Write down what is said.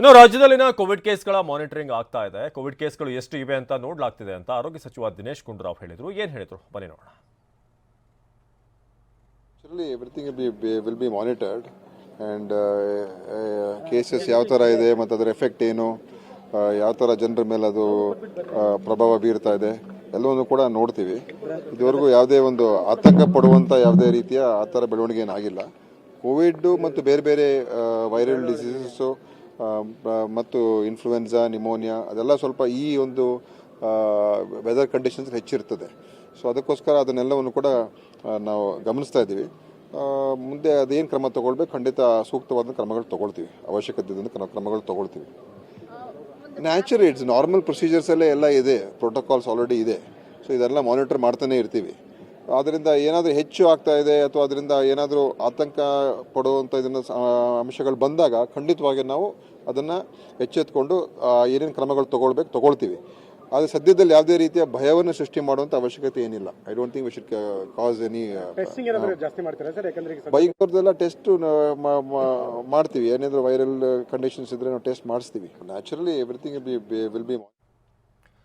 ಇನ್ನು ರಾಜ್ಯದಲ್ಲಿನ Covid ಕೇಸ್ಗಳ monitoring ಆಗ್ತಾ ಇದೆ. ಕೋವಿಡ್ ಕೇಸ್ಗಳು ಎಷ್ಟು ಇವೆ ಅಂತ ನೋಡ್ಲಾಗ್ತಿದೆ ಅಂತ ಆರೋಗ್ಯ ಸಚಿವ ದಿನೇಶ್ ಗುಂಡೂರಾವ್ ಹೇಳಿದರು. ಏನು ಹೇಳಿದ್ರು? ಬನ್ನಿ ನೋಡೋಣ. Everything be will be be monitored cases uh, uh, ಯಾವ ಥರ ಇದೆ ಮತ್ತು ಅದರ ಎಫೆಕ್ಟ್ ಏನು ಯಾವ ಥರ ಜನರ ಮೇಲೆ ಅದು ಪ್ರಭಾವ ಬೀರ್ತಾ ಇದೆ ಎಲ್ಲವನ್ನು ಕೂಡ ನೋಡ್ತೀವಿ. ಇದುವರೆಗೂ ಯಾವುದೇ ಒಂದು ಆತಂಕ ಪಡುವಂಥ ಯಾವುದೇ ರೀತಿಯ ಆ ಥರ ಬೆಳವಣಿಗೆ ಏನಾಗಿಲ್ಲ ಕೋವಿಡ್ ಮತ್ತು ಬೇರೆ ಬೇರೆ ವೈರಲ್ ಡಿಸೀಸಸ್ಸು ಮತ್ತು ಇನ್ಫ್ಲುಯೆನ್ಸಾ ನಿಮೋನಿಯಾ ಅದೆಲ್ಲ ಸ್ವಲ್ಪ ಈ ಒಂದು ವೆದರ್ ಕಂಡೀಷನ್ಸ್ ಹೆಚ್ಚಿರ್ತದೆ. ಸೊ ಅದಕ್ಕೋಸ್ಕರ ಅದನ್ನೆಲ್ಲವನ್ನು ಕೂಡ ನಾವು ಗಮನಿಸ್ತಾ ಇದ್ದೀವಿ. ಮುಂದೆ ಅದೇನು ಕ್ರಮ ತಗೊಳ್ಬೇಕು? ಖಂಡಿತ ಸೂಕ್ತವಾದ ಕ್ರಮಗಳು ತಗೊಳ್ತೀವಿ. ಅವಶ್ಯಕತೆ ಕ್ರಮಗಳು ತಗೊಳ್ತೀವಿ. ನ್ಯಾಚುರಲ್ ಇಟ್ಸ್ ನಾರ್ಮಲ್ ಪ್ರೊಸೀಜರ್ಸ್ ಎಲ್ಲ ಎಲ್ಲ ಇದೆ. ಪ್ರೋಟೋಕಾಲ್ಸ್ ಆಲ್ರೆಡಿ ಇದೆ. ಸೊ ಇದೆಲ್ಲ ಮಾನಿಟರ್ ಮಾಡ್ತಾನೆ ಇರ್ತೀವಿ. ಆದ್ದರಿಂದ ಏನಾದರೂ ಹೆಚ್ಚು ಆಗ್ತಾ ಇದೆ ಅಥವಾ ಅದರಿಂದ ಏನಾದರೂ ಆತಂಕ ಪಡುವಂಥ ಇದನ್ನ ಅಂಶಗಳು ಬಂದಾಗ ಖಂಡಿತವಾಗಿ ನಾವು ಅದನ್ನು ಎಚ್ಚೆತ್ಕೊಂಡು ಏನೇನು ಕ್ರಮಗಳು ತಗೊಳ್ಬೇಕು ತಗೊಳ್ತೀವಿ. ಆದರೆ ಸದ್ಯದಲ್ಲಿ ಯಾವುದೇ ರೀತಿಯ ಭಯವನ್ನು ಸೃಷ್ಟಿ ಮಾಡುವಂಥ ಅವಶ್ಯಕತೆ ಏನಿಲ್ಲ. I don't think we should cause any ಈಗ ಟೆಸ್ಟ್ ಮಾಡ್ತೀವಿ. ಏನಾದರೂ ವೈರಲ್ ಕಂಡೀಷನ್ಸ್ ಇದ್ರೆ ನಾವು ಟೆಸ್ಟ್ ಮಾಡಿಸ್ತೀವಿ. Naturally everything will be